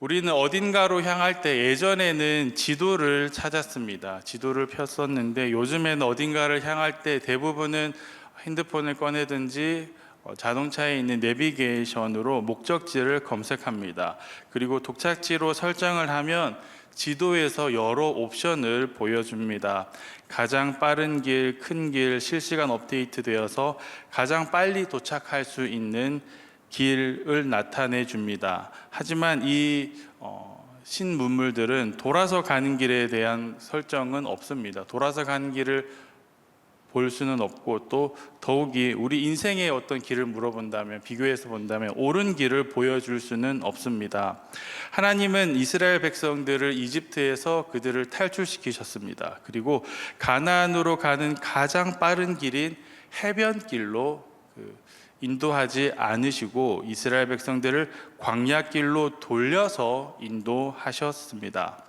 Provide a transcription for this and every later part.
우리는 어딘가로 향할 때 예전에는 지도를 찾았습니다. 지도를 폈었는데 요즘에는 어딘가를 향할 때 대부분은 핸드폰을 꺼내든지 어, 자동차에 있는 내비게이션으로 목적지를 검색합니다. 그리고 도착지로 설정을 하면 지도에서 여러 옵션을 보여줍니다. 가장 빠른 길, 큰 길, 실시간 업데이트 되어서 가장 빨리 도착할 수 있는 길을 나타내 줍니다. 하지만 이 어, 신문물들은 돌아서 가는 길에 대한 설정은 없습니다. 돌아서 가는 길을 볼 수는 없고 또 더욱이 우리 인생의 어떤 길을 물어본다면 비교해서 본다면 옳은 길을 보여줄 수는 없습니다. 하나님은 이스라엘 백성들을 이집트에서 그들을 탈출시키셨습니다. 그리고 가나안으로 가는 가장 빠른 길인 해변길로 그 인도하지 않으시고 이스라엘 백성들을 광야길로 돌려서 인도하셨습니다.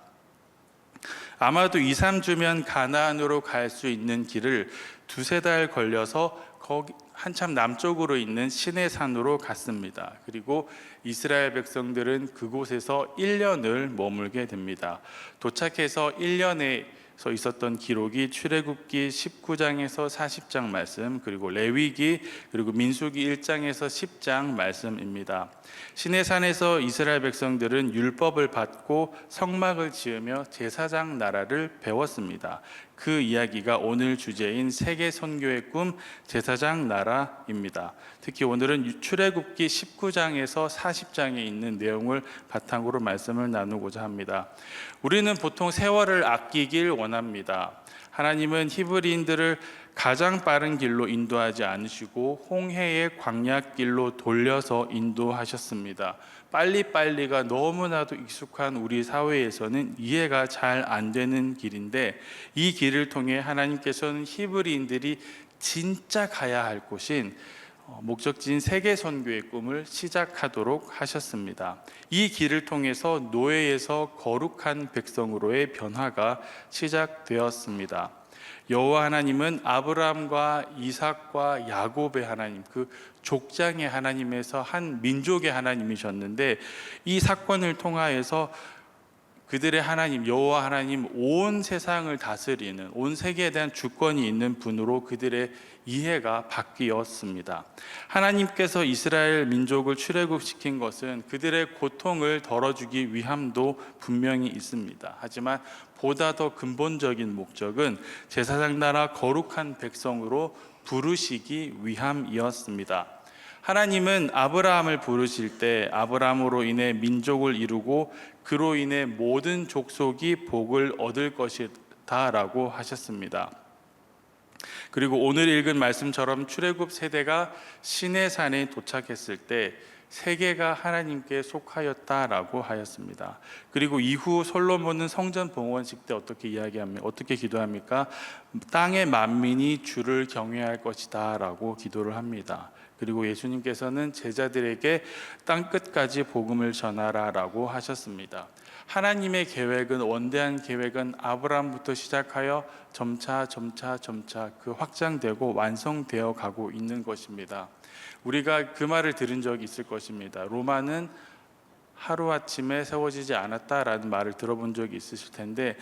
아마도 2, 3주면 가나안으로 갈 수 있는 길을 두세 달 걸려서 거기 한참 남쪽으로 있는 시내산으로 갔습니다. 그리고 이스라엘 백성들은 그곳에서 1년을 머물게 됩니다. 도착해서 1년에 서 있었던 기록이 출애굽기 19장에서 40장 말씀 그리고 레위기 그리고 민수기 1장에서 10장 말씀입니다. 시내산에서 이스라엘 백성들은 율법을 받고 성막을 지으며 제사장 나라를 배웠습니다. 그 이야기가 오늘 주제인 세계 선교의 꿈 제사장 나라입니다. 특히 오늘은 출애굽기 19장에서 40장에 있는 내용을 바탕으로 말씀을 나누고자 합니다. 우리는 보통 세월을 아끼길 원합니다. 하나님은 히브리인들을 가장 빠른 길로 인도하지 않으시고 홍해의 광야길로 돌려서 인도하셨습니다. 빨리빨리가 너무나도 익숙한 우리 사회에서는 이해가 잘 안 되는 길인데 이 길을 통해 하나님께서는 히브리인들이 진짜 가야 할 곳인 어, 목적지인 세계 선교의 꿈을 시작하도록 하셨습니다. 이 길을 통해서 노예에서 거룩한 백성으로의 변화가 시작되었습니다. 여호와 하나님은 아브라함과 이삭과 야곱의 하나님, 그 족장의 하나님에서 한 민족의 하나님이셨는데 이 사건을 통하여서 그들의 하나님 여호와 하나님 온 세상을 다스리는 온 세계에 대한 주권이 있는 분으로 그들의 이해가 바뀌었습니다. 하나님께서 이스라엘 민족을 출애굽시킨 것은 그들의 고통을 덜어주기 위함도 분명히 있습니다. 하지만 보다 더 근본적인 목적은 제사장 나라 거룩한 백성으로 부르시기 위함이었습니다. 하나님은 아브라함을 부르실 때 아브라함으로 인해 민족을 이루고 그로 인해 모든 족속이 복을 얻을 것이다라고 하셨습니다. 그리고 오늘 읽은 말씀처럼 출애굽 세대가 시내산에 도착했을 때 세계가 하나님께 속하였다라고 하였습니다. 그리고 이후 솔로몬은 성전 봉헌식 때 어떻게 이야기합니까? 어떻게 기도합니까? 땅의 만민이 주를 경외할 것이다라고 기도를 합니다. 그리고 예수님께서는 제자들에게 땅 끝까지 복음을 전하라라고 하셨습니다. 하나님의 계획은 원대한 계획은 아브라함부터 시작하여 점차 점차 점차 그 확장되고 완성되어 가고 있는 것입니다. 우리가 그 말을 들은 적이 있을 것입니다. 로마는 하루아침에 세워지지 않았다라는 말을 들어본 적이 있으실 텐데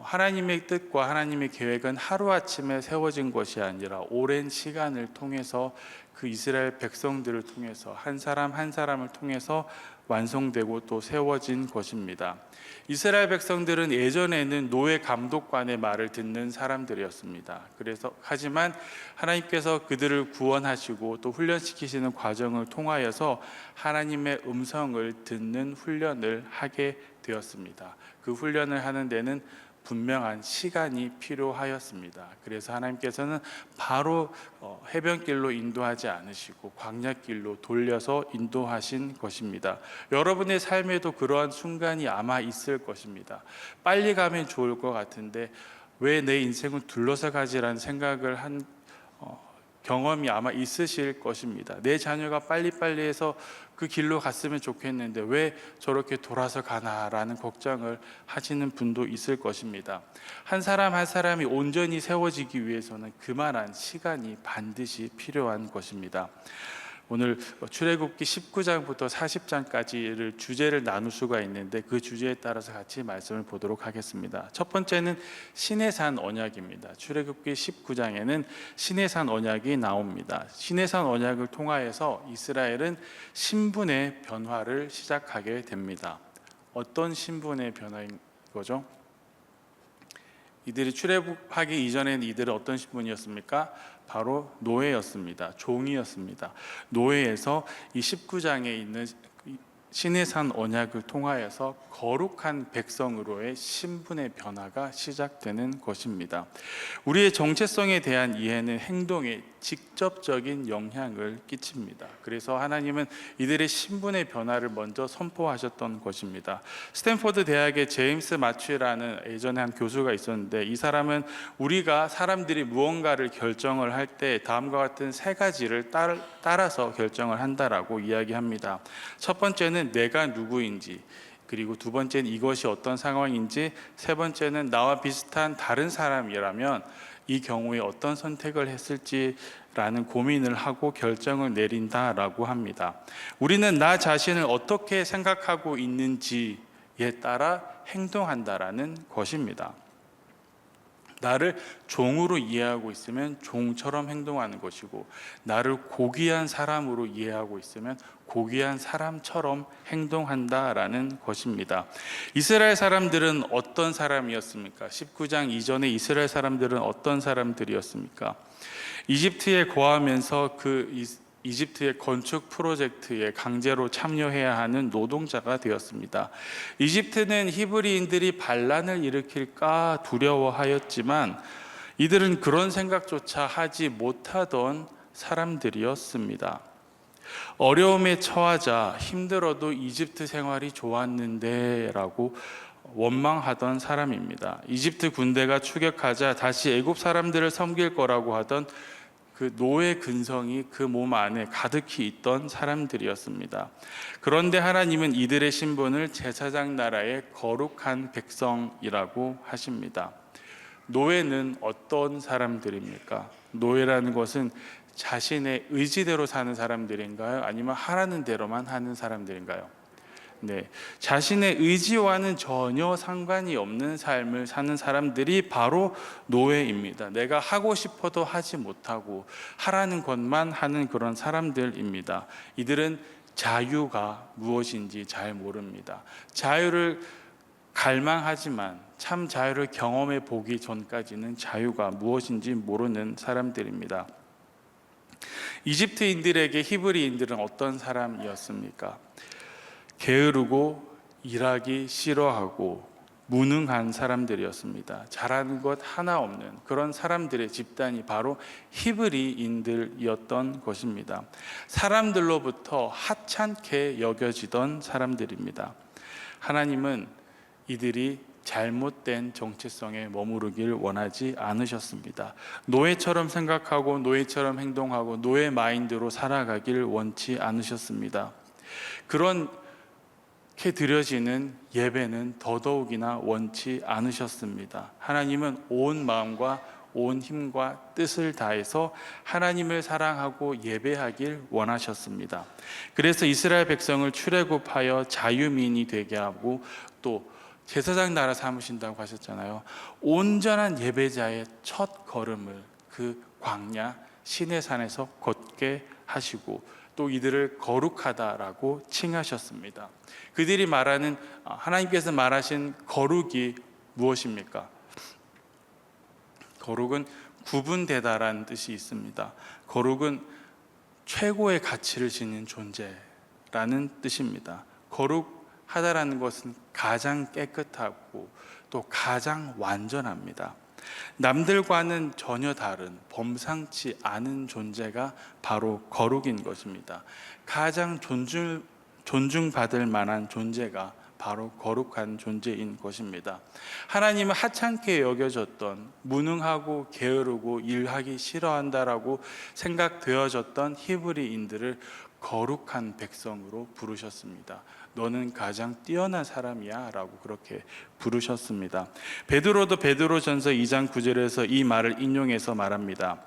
하나님의 뜻과 하나님의 계획은 하루아침에 세워진 것이 아니라 오랜 시간을 통해서 그 이스라엘 백성들을 통해서 한 사람 한 사람을 통해서 완성되고 또 세워진 것입니다. 이스라엘 백성들은 예전에는 노예 감독관의 말을 듣는 사람들이었습니다. 그래서 하지만 하나님께서 그들을 구원하시고 또 훈련시키시는 과정을 통하여서 하나님의 음성을 듣는 훈련을 하게 되었습니다. 그 훈련을 하는 데는 분명한 시간이 필요하였습니다. 그래서 하나님께서는 바로 어, 해변길로 인도하지 않으시고 광야길로 돌려서 인도하신 것입니다. 여러분의 삶에도 그러한 순간이 아마 있을 것입니다. 빨리 가면 좋을 것 같은데 왜 내 인생은 둘러서 가지라는 생각을 한 어, 경험이 아마 있으실 것입니다. 내 자녀가 빨리빨리 해서 그 길로 갔으면 좋겠는데 왜 저렇게 돌아서 가나라는 걱정을 하시는 분도 있을 것입니다. 한 사람 한 사람이 온전히 세워지기 위해서는 그만한 시간이 반드시 필요한 것입니다. 오늘 출애굽기 19장부터 40장까지를 주제를 나눌 수가 있는데 그 주제에 따라서 같이 말씀을 보도록 하겠습니다. 첫 번째는 시내산 언약입니다. 출애굽기 19장에는 시내산 언약이 나옵니다. 시내산 언약을 통하여서 이스라엘은 신분의 변화를 시작하게 됩니다. 어떤 신분의 변화인 거죠? 이들이 출애굽하기 이전에는 이들은 어떤 신분이었습니까? 바로 노예였습니다. 종이었습니다. 노예에서 이 19장에 있는 시내산 언약을 통하여서 거룩한 백성으로의 신분의 변화가 시작되는 것입니다. 우리의 정체성에 대한 이해는 행동에 직접적인 영향을 끼칩니다. 그래서 하나님은 이들의 신분의 변화를 먼저 선포하셨던 것입니다. 스탠포드 대학의 제임스 마취라는 예전에 한 교수가 있었는데 이 사람은 우리가 사람들이 무언가를 결정을 할 때 다음과 같은 세 가지를 따, 따라서 결정을 한다라고 이야기합니다. 첫 번째는 내가 누구인지 그리고 두 번째는 이것이 어떤 상황인지 세 번째는 나와 비슷한 다른 사람이라면 이 경우에 어떤 선택을 했을지라는 고민을 하고 결정을 내린다라고 합니다. 우리는 나 자신을 어떻게 생각하고 있는지에 따라 행동한다라는 것입니다. 나를 종으로 이해하고 있으면 종처럼 행동하는 것이고 나를 고귀한 사람으로 이해하고 있으면 고귀한 사람처럼 행동한다라는 것입니다. 이스라엘 사람들은 어떤 사람이었습니까? 19장 이전에 이스라엘 사람들은 어떤 사람들이었습니까? 이집트에 거하면서 그 이- 이집트의 건축 프로젝트에 강제로 참여해야 하는 노동자가 되었습니다. 이집트는 히브리인들이 반란을 일으킬까 두려워하였지만 이들은 그런 생각조차 하지 못하던 사람들이었습니다. 어려움에 처하자 힘들어도 이집트 생활이 좋았는데 라고 원망하던 사람입니다. 이집트 군대가 추격하자 다시 애굽 사람들을 섬길 거라고 하던 그 노예 근성이 그 몸 안에 가득히 있던 사람들이었습니다. 그런데 하나님은 이들의 신분을 제사장 나라의 거룩한 백성이라고 하십니다. 노예는 어떤 사람들입니까? 노예라는 것은 자신의 의지대로 사는 사람들인가요? 아니면 하라는 대로만 하는 사람들인가요? 네, 자신의 의지와는 전혀 상관이 없는 삶을 사는 사람들이 바로 노예입니다. 내가 하고 싶어도 하지 못하고 하라는 것만 하는 그런 사람들입니다. 이들은 자유가 무엇인지 잘 모릅니다. 자유를 갈망하지만 참 자유를 경험해 보기 전까지는 자유가 무엇인지 모르는 사람들입니다. 이집트인들에게 히브리인들은 어떤 사람이었습니까? 게으르고 일하기 싫어하고 무능한 사람들이었습니다. 잘하는 것 하나 없는 그런 사람들의 집단이 바로 히브리인들이었던 것입니다. 사람들로부터 하찮게 여겨지던 사람들입니다. 하나님은 이들이 잘못된 정체성에 머무르길 원하지 않으셨습니다. 노예처럼 생각하고 노예처럼 행동하고 노예 마인드로 살아가길 원치 않으셨습니다. 그런 게 드려지는 예배는 더더욱이나 원치 않으셨습니다. 하나님은 온 마음과 온 힘과 뜻을 다해서 하나님을 사랑하고 예배하길 원하셨습니다. 그래서 이스라엘 백성을 출애굽하여 자유민이 되게 하고 또 제사장 나라 삼으신다고 하셨잖아요. 온전한 예배자의 첫 걸음을 그 광야 시내산에서 걷게 하시고 또 이들을 거룩하다라고 칭하셨습니다. 그들이 말하는 아, 하나님께서 말하신 거룩이 무엇입니까? 거룩은 구분되다라는 뜻이 있습니다. 거룩은 최고의 가치를 지닌 존재라는 뜻입니다. 거룩하다라는 것은 가장 깨끗하고 또 가장 완전합니다. 남들과는 전혀 다른 범상치 않은 존재가 바로 거룩인 것입니다. 가장 존중 존중받을 만한 존재가 바로 거룩한 존재인 것입니다. 하나님은 하찮게 여겨졌던 무능하고 게으르고 일하기 싫어한다라고 생각되어졌던 히브리인들을 거룩한 백성으로 부르셨습니다. 너는 가장 뛰어난 사람이야라고 그렇게 부르셨습니다. 베드로도 베드로전서 2장 9절에서 이 말을 인용해서 말합니다.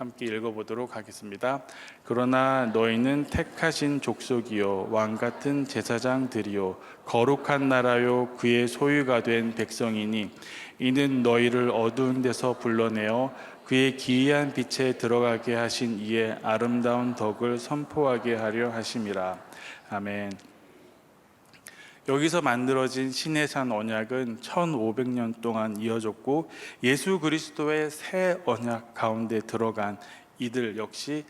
함께 읽어보도록 하겠습니다. 그러나 너희는 택하신 족속이요 왕 같은 제사장들이요 거룩한 나라요 그의 소유가 된 백성이니 이는 너희를 어두운 데서 불러내어 그의 기이한 빛에 들어가게 하신 이의 아름다운 덕을 선포하게 하려 하심이라. 아멘. 여기서 만들어진 신의 산 언약은 1500년 동안 이어졌고 예수 그리스도의 새 언약 가운데 들어간 이들 역시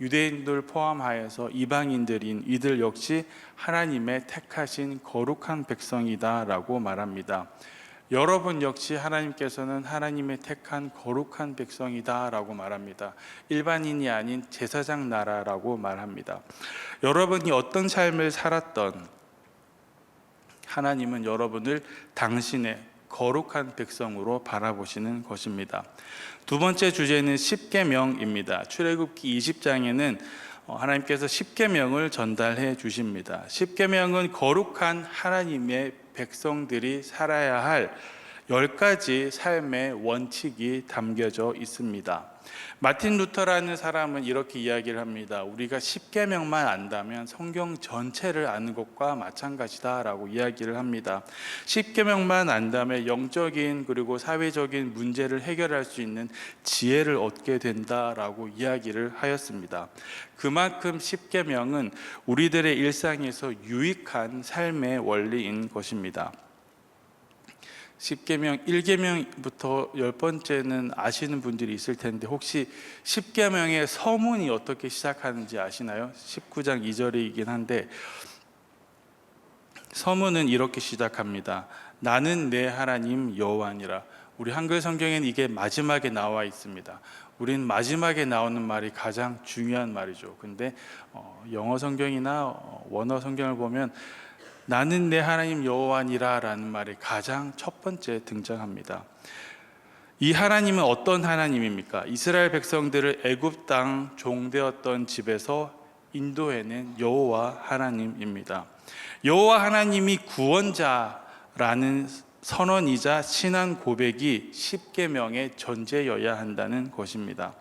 유대인들 포함하여서 이방인들인 이들 역시 하나님의 택하신 거룩한 백성이다라고 말합니다. 여러분 역시 하나님께서는 하나님의 택한 거룩한 백성이다라고 말합니다. 일반인이 아닌 제사장 나라라고 말합니다. 여러분이 어떤 삶을 살았던 하나님은 여러분을 당신의 거룩한 백성으로 바라보시는 것입니다. 두 번째 주제는 십계명입니다. 출애굽기 20장에는 어, 하나님께서 십계명을 전달해 주십니다. 십계명은 거룩한 하나님의 백성들이 살아야 할 열 가지 삶의 원칙이 담겨져 있습니다. 마틴 루터라는 사람은 이렇게 이야기를 합니다. 우리가 십계명만 안다면 성경 전체를 아는 것과 마찬가지다라고 이야기를 합니다. 십계명만 안다면 영적인 그리고 사회적인 문제를 해결할 수 있는 지혜를 얻게 된다라고 이야기를 하였습니다. 그만큼 십계명은 우리들의 일상에서 유익한 삶의 원리인 것입니다. 10계명 1계명부터 열 번째는 아시는 분들이 있을 텐데 혹시 10계명의 서문이 어떻게 시작하는지 아시나요? 19장 2절이긴 한데 서문은 이렇게 시작합니다. 나는 내 하나님 여호와니라. 우리 한글 성경에는 이게 마지막에 나와 있습니다. 우린 마지막에 나오는 말이 가장 중요한 말이죠. 근데 어, 영어 성경이나 어, 원어 성경을 보면 나는 내 하나님 여호와니라라는 말이 가장 첫 번째 등장합니다. 이 하나님은 어떤 하나님입니까? 이스라엘 백성들을 애굽 땅 종되었던 집에서 인도해낸 여호와 하나님입니다. 여호와 하나님이 구원자라는 선언이자 신앙 고백이 십계명의 전제여야 한다는 것입니다.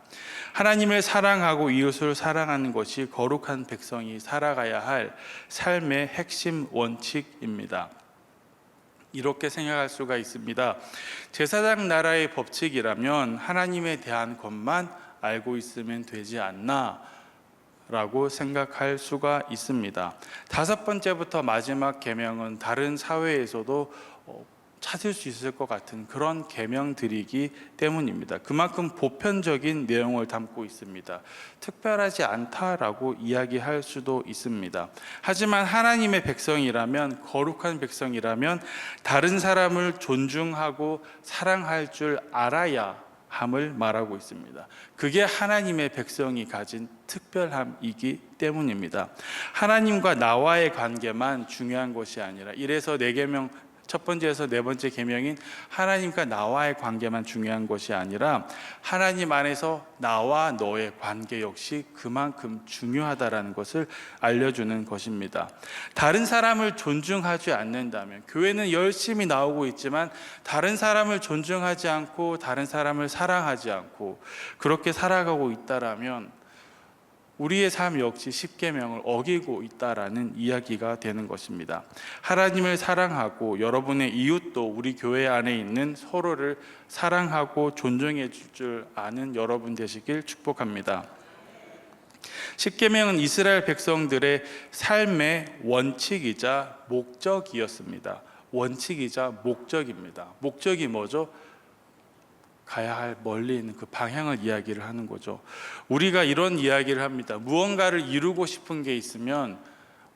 하나님을 사랑하고 이웃을 사랑하는 것이 거룩한 백성이 살아가야 할 삶의 핵심 원칙입니다. 이렇게 생각할 수가 있습니다. 제사장 나라의 법칙이라면 하나님에 대한 것만 알고 있으면 되지 않나 라고 생각할 수가 있습니다. 다섯 번째부터 마지막 계명은 다른 사회에서도 어, 찾을 수 있을 것 같은 그런 계명들이기 때문입니다. 그만큼 보편적인 내용을 담고 있습니다. 특별하지 않다라고 이야기할 수도 있습니다. 하지만 하나님의 백성이라면 거룩한 백성이라면 다른 사람을 존중하고 사랑할 줄 알아야 함을 말하고 있습니다. 그게 하나님의 백성이 가진 특별함이기 때문입니다. 하나님과 나와의 관계만 중요한 것이 아니라 이래서 네 계명 첫 번째에서 네 번째 계명인 하나님과 나와의 관계만 중요한 것이 아니라 하나님 안에서 나와 너의 관계 역시 그만큼 중요하다라는 것을 알려주는 것입니다. 다른 사람을 존중하지 않는다면 교회는 열심히 나오고 있지만 다른 사람을 존중하지 않고 다른 사람을 사랑하지 않고 그렇게 살아가고 있다라면 우리의 삶 역시 십계명을 어기고 있다라는 이야기가 되는 것입니다. 하나님을 사랑하고 여러분의 이웃도 우리 교회 안에 있는 서로를 사랑하고 존중해 줄 줄 아는 여러분 되시길 축복합니다. 십계명은 이스라엘 백성들의 삶의 원칙이자 목적이었습니다. 원칙이자 목적입니다. 목적이 뭐죠? 가야 할 멀리 있는 그 방향을 이야기를 하는 거죠. 우리가 이런 이야기를 합니다. 무언가를 이루고 싶은 게 있으면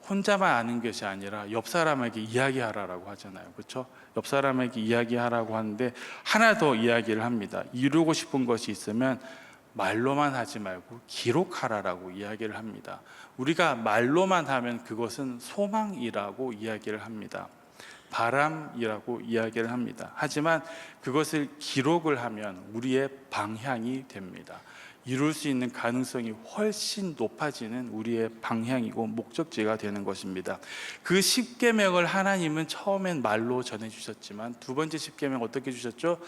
혼자만 아는 것이 아니라 옆 사람에게 이야기하라라고 하잖아요. 그렇죠? 옆 사람에게 이야기하라고 하는데 하나 더 이야기를 합니다. 이루고 싶은 것이 있으면 말로만 하지 말고 기록하라라고 이야기를 합니다. 우리가 말로만 하면 그것은 소망이라고 이야기를 합니다. 바람이라고 이야기를 합니다. 하지만 그것을 기록을 하면 우리의 방향이 됩니다. 이룰 수 있는 가능성이 훨씬 높아지는 우리의 방향이고 목적지가 되는 것입니다. 그 십계명을 하나님은 처음엔 말로 전해 주셨지만 두 번째 십계명 어떻게 주셨죠?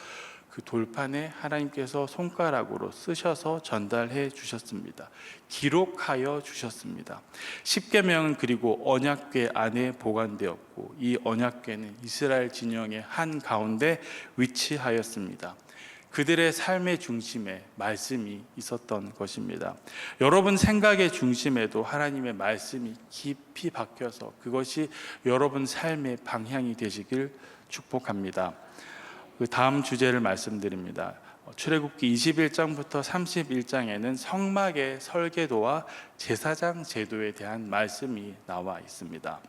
그 돌판에 하나님께서 손가락으로 쓰셔서 전달해 주셨습니다. 기록하여 주셨습니다. 십계명은 그리고 언약궤 안에 보관되었고 이 언약궤는 이스라엘 진영의 한 가운데 위치하였습니다. 그들의 삶의 중심에 말씀이 있었던 것입니다. 여러분 생각의 중심에도 하나님의 말씀이 깊이 박혀서 그것이 여러분 삶의 방향이 되시길 축복합니다. 그 다음 주제를 말씀드립니다. 출애굽기 21장부터 31장에는 성막의 설계도와 제사장 제도에 대한 말씀이 나와 있습니다.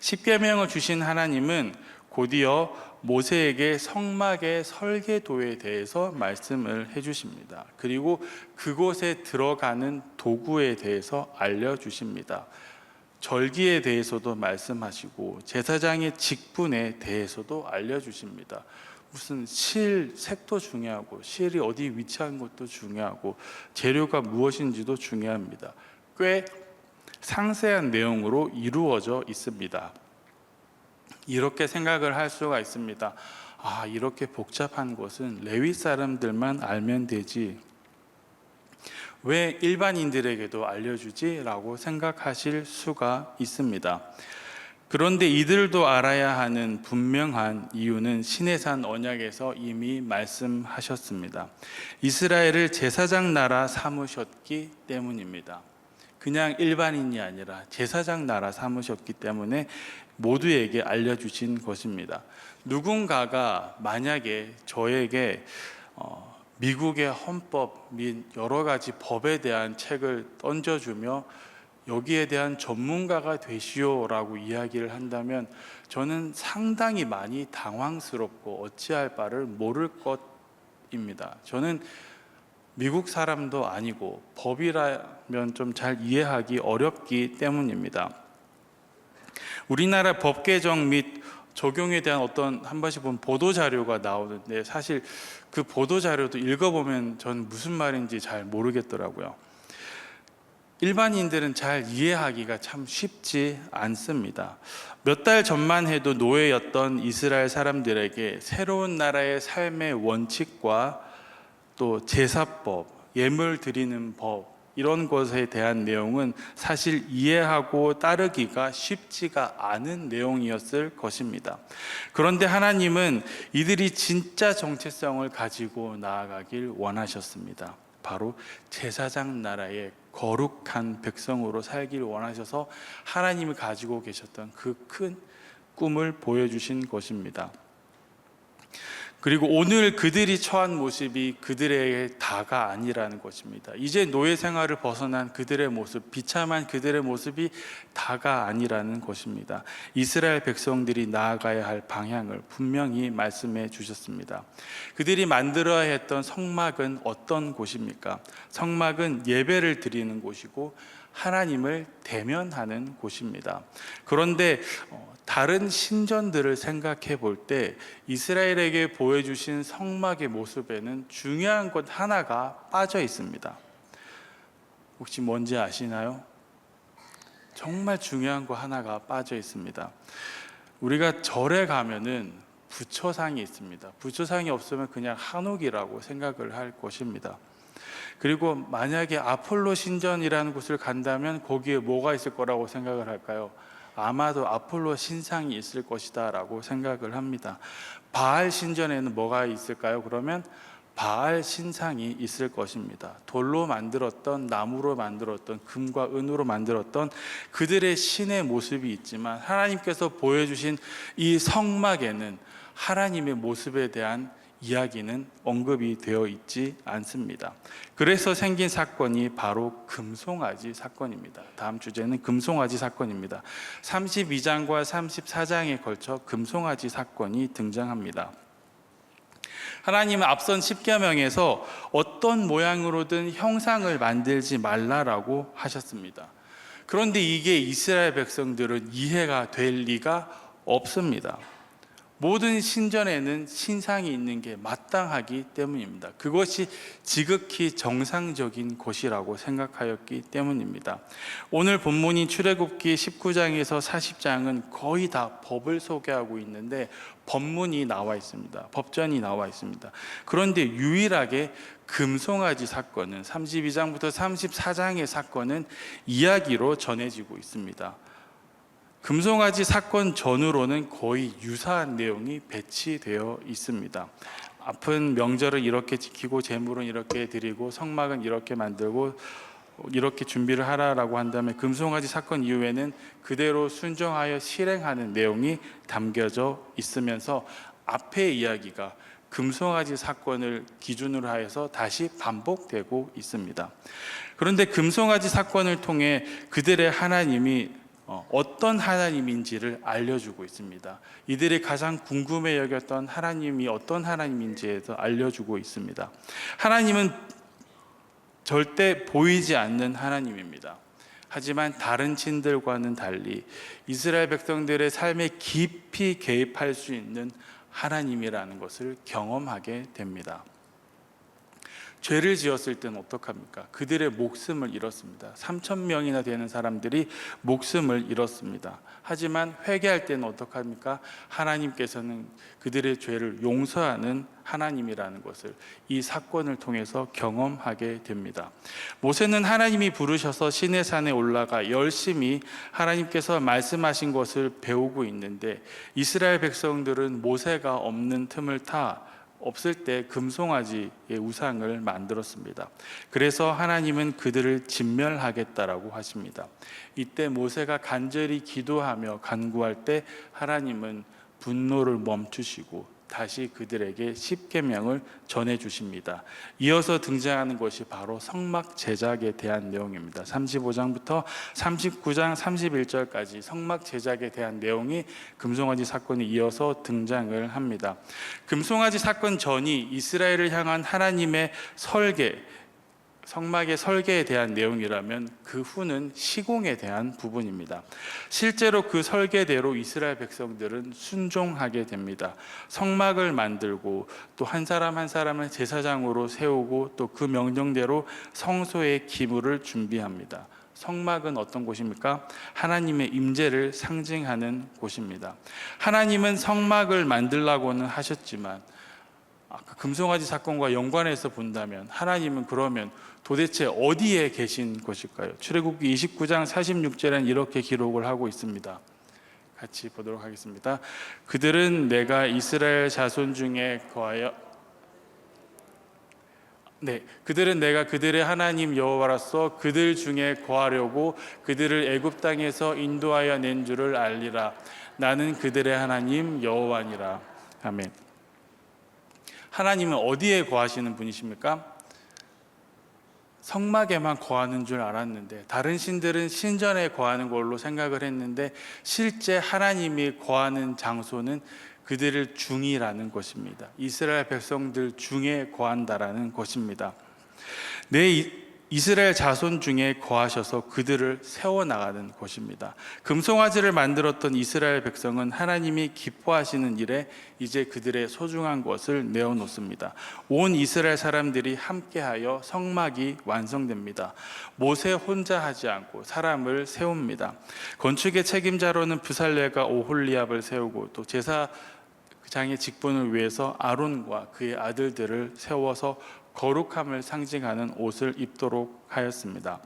십계명을 주신 하나님은 곧이어 모세에게 성막의 설계도에 대해서 말씀을 해 주십니다. 그리고 그곳에 들어가는 도구에 대해서 알려 주십니다. 절기에 대해서도 말씀하시고 제사장의 직분에 대해서도 알려 주십니다. 무슨 실 색도 중요하고 실이 어디 위치한 것도 중요하고 재료가 무엇인지도 중요합니다. 꽤 상세한 내용으로 이루어져 있습니다. 이렇게 생각을 할 수가 있습니다. 아, 이렇게 복잡한 것은 레위 사람들만 알면 되지. 왜 일반인들에게도 알려주지? 라고 생각하실 수가 있습니다. 그런데 이들도 알아야 하는 분명한 이유는 신해산 언약에서 이미 말씀하셨습니다. 이스라엘을 제사장 나라 삼으셨기 때문입니다. 그냥 일반인이 아니라 제사장 나라 삼으셨기 때문에 모두에게 알려주신 것입니다. 누군가가 만약에 저에게 어, 미국의 헌법 및 여러 가지 법에 대한 책을 던져주며 여기에 대한 전문가가 되시오라고 이야기를 한다면 저는 상당히 많이 당황스럽고 어찌할 바를 모를 것입니다. 저는 미국 사람도 아니고 법이라면 좀 잘 이해하기 어렵기 때문입니다. 우리나라 법 개정 및 적용에 대한 어떤 한 번씩 본 보도 자료가 나오는데 사실 그 보도 자료도 읽어보면 전 무슨 말인지 잘 모르겠더라고요. 일반인들은 잘 이해하기가 참 쉽지 않습니다. 몇 달 전만 해도 노예였던 이스라엘 사람들에게 새로운 나라의 삶의 원칙과 또 제사법, 예물 드리는 법, 이런 것에 대한 내용은 사실 이해하고 따르기가 쉽지가 않은 내용이었을 것입니다. 그런데 하나님은 이들이 진짜 정체성을 가지고 나아가길 원하셨습니다. 바로 제사장 나라의 거룩한 백성으로 살길 원하셔서 하나님이 가지고 계셨던 그 큰 꿈을 보여주신 것입니다. 그리고 오늘 그들이 처한 모습이 그들의 다가 아니라는 것입니다. 이제 노예 생활을 벗어난 그들의 모습, 비참한 그들의 모습이 다가 아니라는 것입니다. 이스라엘 백성들이 나아가야 할 방향을 분명히 말씀해 주셨습니다. 그들이 만들어야 했던 성막은 어떤 곳입니까? 성막은 예배를 드리는 곳이고 하나님을 대면하는 곳입니다. 그런데 어, 다른 신전들을 생각해 볼 때 이스라엘에게 보여주신 성막의 모습에는 중요한 것 하나가 빠져 있습니다. 혹시 뭔지 아시나요? 정말 중요한 거 하나가 빠져 있습니다. 우리가 절에 가면은 부처상이 있습니다. 부처상이 없으면 그냥 한옥이라고 생각을 할 것입니다. 그리고 만약에 아폴로 신전이라는 곳을 간다면 거기에 뭐가 있을 거라고 생각을 할까요? 아마도 아폴로 신상이 있을 것이다라고 생각을 합니다. 바알 신전에는 뭐가 있을까요? 그러면 바알 신상이 있을 것입니다. 돌로 만들었던 나무로 만들었던 금과 은으로 만들었던 그들의 신의 모습이 있지만 하나님께서 보여주신 이 성막에는 하나님의 모습에 대한 이야기는 언급이 되어 있지 않습니다. 그래서 생긴 사건이 바로 금송아지 사건입니다. 다음 주제는 금송아지 사건입니다. 32장과 34장에 걸쳐 금송아지 사건이 등장합니다. 하나님은 앞선 십계명에서 어떤 모양으로든 형상을 만들지 말라라고 하셨습니다. 그런데 이게 이스라엘 백성들은 이해가 될 리가 없습니다. 모든 신전에는 신상이 있는 게 마땅하기 때문입니다. 그것이 지극히 정상적인 곳이라고 생각하였기 때문입니다. 오늘 본문인 출애굽기 19장에서 40장은 거의 다 법을 소개하고 있는데 법문이 나와 있습니다. 법전이 나와 있습니다. 그런데 유일하게 금송아지 사건은 32장부터 34장의 사건은 이야기로 전해지고 있습니다. 금송아지 사건 전후로는 거의 유사한 내용이 배치되어 있습니다. 아픈 명절을 이렇게 지키고 제물은 이렇게 드리고 성막은 이렇게 만들고 이렇게 준비를 하라라고 한다면 금송아지 사건 이후에는 그대로 순종하여 실행하는 내용이 담겨져 있으면서 앞의 이야기가 금송아지 사건을 기준으로 하여서 다시 반복되고 있습니다. 그런데 금송아지 사건을 통해 그들의 하나님이 어, 어떤 하나님인지를 알려주고 있습니다. 이들이 가장 궁금해 여겼던 하나님이 어떤 하나님인지에도 알려주고 있습니다. 하나님은 절대 보이지 않는 하나님입니다. 하지만 다른 신들과는 달리 이스라엘 백성들의 삶에 깊이 개입할 수 있는 하나님이라는 것을 경험하게 됩니다. 죄를 지었을 때는 어떡합니까? 그들의 목숨을 잃었습니다. 3천 명이나 되는 사람들이 목숨을 잃었습니다. 하지만 회개할 때는 어떡합니까? 하나님께서는 그들의 죄를 용서하는 하나님이라는 것을 이 사건을 통해서 경험하게 됩니다. 모세는 하나님이 부르셔서 시내 산에 올라가 열심히 하나님께서 말씀하신 것을 배우고 있는데 이스라엘 백성들은 모세가 없는 틈을 타 없을 때 금송아지의 우상을 만들었습니다. 그래서 하나님은 그들을 진멸하겠다라고 하십니다. 이때 모세가 간절히 기도하며 간구할 때 하나님은 분노를 멈추시고 다시 그들에게 십계명을 전해 주십니다. 이어서 등장하는 것이 바로 성막 제작에 대한 내용입니다. 35장부터 39장 31절까지 성막 제작에 대한 내용이 금송아지 사건이 이어서 등장을 합니다. 금송아지 사건 전이 이스라엘을 향한 하나님의 설계 성막의 설계에 대한 내용이라면 그 후는 시공에 대한 부분입니다. 실제로 그 설계대로 이스라엘 백성들은 순종하게 됩니다. 성막을 만들고 또 한 사람 한 사람을 제사장으로 세우고 또 그 명령대로 성소의 기물을 준비합니다. 성막은 어떤 곳입니까? 하나님의 임재를 상징하는 곳입니다. 하나님은 성막을 만들라고는 하셨지만 아까 금송아지 사건과 연관해서 본다면 하나님은 그러면 도대체 어디에 계신 것일까요? 출애굽기 29장 46절에는 이렇게 기록을 하고 있습니다. 같이 보도록 하겠습니다. 그들은 내가 이스라엘 자손 중에 거하여 네, 그들은 내가 그들의 하나님 여호와로서 그들 중에 거하려고 그들을 애굽 땅에서 인도하여 낸 줄을 알리라. 나는 그들의 하나님 여호와니라. 아멘. 하나님은 어디에 거하시는 분이십니까? 성막에만 거하는 줄 알았는데 다른 신들은 신전에 거하는 걸로 생각을 했는데 실제 하나님이 거하는 장소는 그들을 중이라는 것입니다. 이스라엘 백성들 중에 거한다라는 것입니다. 내 이스라엘 자손 중에 거하셔서 그들을 세워 나가는 것입니다. 금송아지를 만들었던 이스라엘 백성은 하나님이 기뻐하시는 일에 이제 그들의 소중한 것을 내어 놓습니다. 온 이스라엘 사람들이 함께하여 성막이 완성됩니다. 모세 혼자 하지 않고 사람을 세웁니다. 건축의 책임자로는 부살레가 오홀리압을 세우고 또 제사 장의 직분을 위해서 아론과 그의 아들들을 세워서 거룩함을 상징하는 옷을 입도록 하였습니다.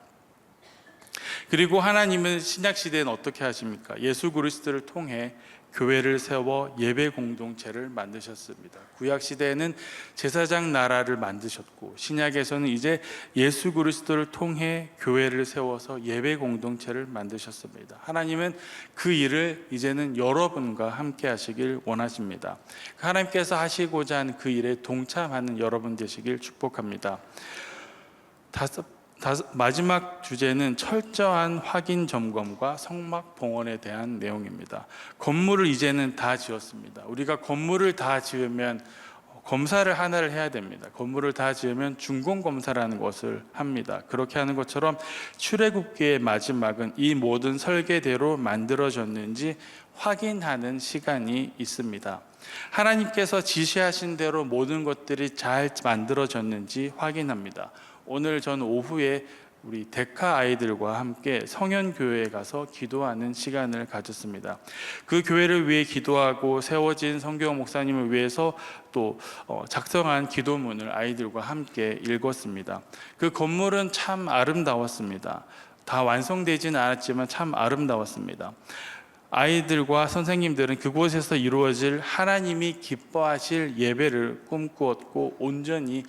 그리고 하나님은 신약 시대는 어떻게 하십니까? 예수 그리스도를 통해 교회를 세워 예배 공동체를 만드셨습니다. 구약 시대에는 제사장 나라를 만드셨고 신약에서는 이제 예수 그리스도를 통해 교회를 세워서 예배 공동체를 만드셨습니다. 하나님은 그 일을 이제는 여러분과 함께 하시길 원하십니다. 하나님께서 하시고자 하는 그 일에 동참하는 여러분 되시길 축복합니다. 다섯, 마지막 주제는 철저한 확인 점검과 성막 봉헌에 대한 내용입니다. 건물을 이제는 다 지었습니다. 우리가 건물을 다 지으면 검사를 하나를 해야 됩니다. 건물을 다 지으면 준공 검사라는 것을 합니다. 그렇게 하는 것처럼 출애굽기의 마지막은 이 모든 설계대로 만들어졌는지 확인하는 시간이 있습니다. 하나님께서 지시하신 대로 모든 것들이 잘 만들어졌는지 확인합니다. 오늘 저는 오후에 우리 데카 아이들과 함께 성현 교회에 가서 기도하는 시간을 가졌습니다. 그 교회를 위해 기도하고 세워진 성경 목사님을 위해서 또 어, 작성한 기도문을 아이들과 함께 읽었습니다. 그 건물은 참 아름다웠습니다. 다 완성되지는 않았지만 참 아름다웠습니다. 아이들과 선생님들은 그곳에서 이루어질 하나님이 기뻐하실 예배를 꿈꾸었고 온전히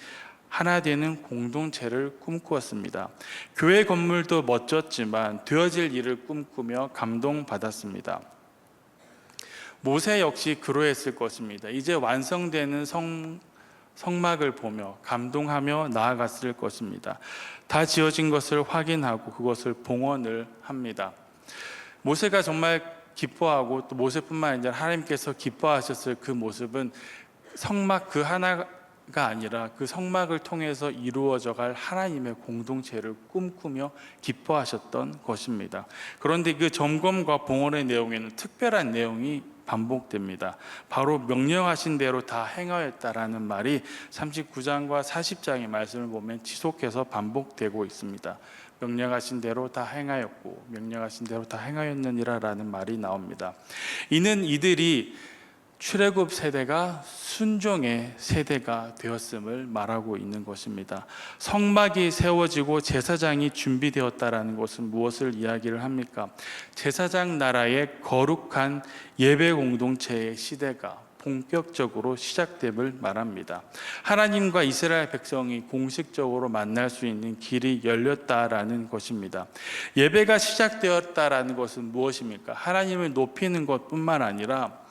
하나 되는 공동체를 꿈꾸었습니다. 교회 건물도 멋졌지만 되어질 일을 꿈꾸며 감동받았습니다. 모세 역시 그러했을 것입니다. 이제 완성되는 성, 성막을 보며 감동하며 나아갔을 것입니다. 다 지어진 것을 확인하고 그것을 봉헌을 합니다. 모세가 정말 기뻐하고 또 모세뿐만 아니라 하나님께서 기뻐하셨을 그 모습은 성막 그 하나 가 아니라 그 성막을 통해서 이루어져 갈 하나님의 공동체를 꿈꾸며 기뻐하셨던 것입니다. 그런데 그 점검과 봉헌의 내용에는 특별한 내용이 반복됩니다. 바로 명령하신 대로 다 행하였다라는 말이 39장과 40장의 말씀을 보면 지속해서 반복되고 있습니다. 명령하신 대로 다 행하였고 명령하신 대로 다 행하였느니라라는 말이 나옵니다. 이는 이들이 출애굽 세대가 순종의 세대가 되었음을 말하고 있는 것입니다. 성막이 세워지고 제사장이 준비되었다라는 것은 무엇을 이야기를 합니까? 제사장 나라의 거룩한 예배 공동체의 시대가 본격적으로 시작됨을 말합니다. 하나님과 이스라엘 백성이 공식적으로 만날 수 있는 길이 열렸다라는 것입니다. 예배가 시작되었다라는 것은 무엇입니까? 하나님을 높이는 것뿐만 아니라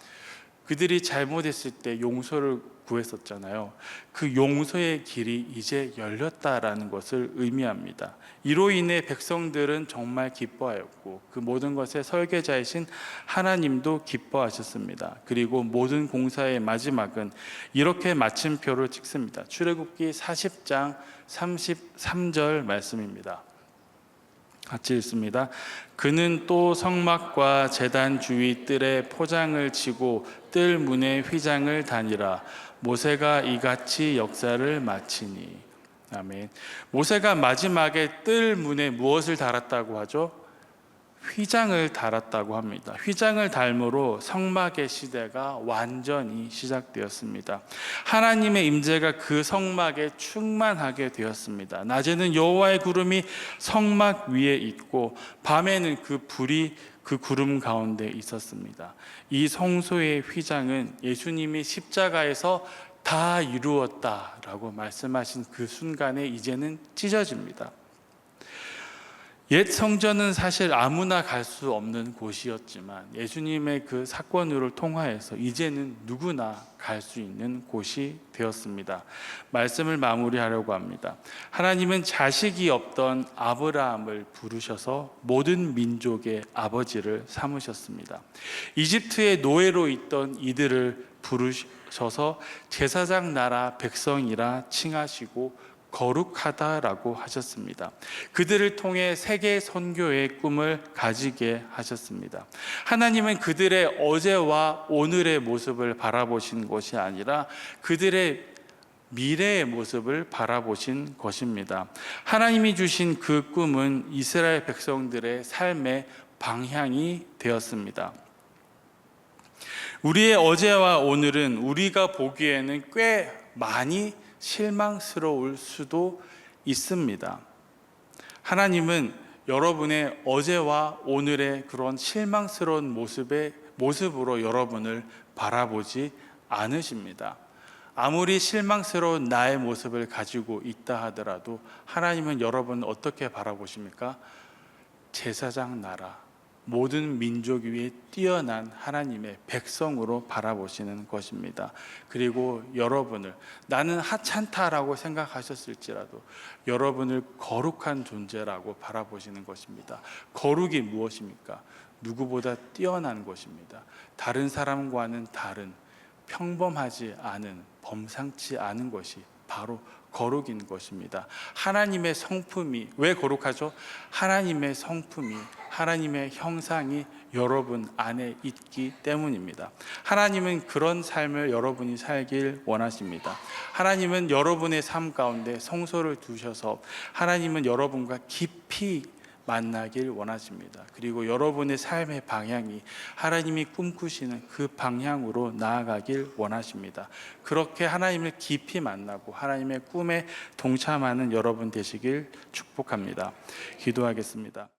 그들이 잘못했을 때 용서를 구했었잖아요. 그 용서의 길이 이제 열렸다라는 것을 의미합니다. 이로 인해 백성들은 정말 기뻐하였고 그 모든 것의 설계자이신 하나님도 기뻐하셨습니다. 그리고 모든 공사의 마지막은 이렇게 마침표를 찍습니다. 출애굽기 40장 33절 말씀입니다. 같이 읽습니다. 그는 또 성막과 제단 주위 뜰에 포장을 치고 뜰 문에 휘장을 다니라. 모세가 이같이 역사를 마치니. 아멘. 모세가 마지막에 뜰 문에 무엇을 달았다고 하죠? 휘장을 달았다고 합니다. 휘장을 달므로 성막의 시대가 완전히 시작되었습니다. 하나님의 임재가 그 성막에 충만하게 되었습니다. 낮에는 여호와의 구름이 성막 위에 있고 밤에는 그 불이 그 구름 가운데 있었습니다. 이 성소의 휘장은 예수님이 십자가에서 다 이루었다라고 말씀하신 그 순간에 이제는 찢어집니다. 옛 성전은 사실 아무나 갈 수 없는 곳이었지만 예수님의 그 사건을 통하여서 이제는 누구나 갈 수 있는 곳이 되었습니다. 말씀을 마무리하려고 합니다. 하나님은 자식이 없던 아브라함을 부르셔서 모든 민족의 아버지를 삼으셨습니다. 이집트의 노예로 있던 이들을 부르셔서 제사장 나라 백성이라 칭하시고 거룩하다라고 하셨습니다. 그들을 통해 세계 선교의 꿈을 가지게 하셨습니다. 하나님은 그들의 어제와 오늘의 모습을 바라보신 것이 아니라 그들의 미래의 모습을 바라보신 것입니다. 하나님이 주신 그 꿈은 이스라엘 백성들의 삶의 방향이 되었습니다. 우리의 어제와 오늘은 우리가 보기에는 꽤 많이 실망스러울 수도 있습니다. 하나님은 여러분의 어제와 오늘의 그런 실망스러운 모습의 모습으로 여러분을 바라보지 않으십니다. 아무리 실망스러운 나의 모습을 가지고 있다 하더라도 하나님은 여러분 어떻게 바라보십니까? 제사장 나라, 모든 민족 위에 뛰어난 하나님의 백성으로 바라보시는 것입니다. 그리고 여러분을 나는 하찮다라고 생각하셨을지라도 여러분을 거룩한 존재라고 바라보시는 것입니다. 거룩이 무엇입니까? 누구보다 뛰어난 것입니다. 다른 사람과는 다른 평범하지 않은 범상치 않은 것이 바로 거룩인 것입니다. 하나님의 성품이 왜 거룩하죠? 하나님의 성품이 하나님의 형상이 여러분 안에 있기 때문입니다. 하나님은 그런 삶을 여러분이 살길 원하십니다. 하나님은 여러분의 삶 가운데 성소를 두셔서 하나님은 여러분과 깊이 만나길 원하십니다. 그리고 여러분의 삶의 방향이 하나님이 꿈꾸시는 그 방향으로 나아가길 원하십니다. 그렇게 하나님을 깊이 만나고 하나님의 꿈에 동참하는 여러분 되시길 축복합니다. 기도하겠습니다.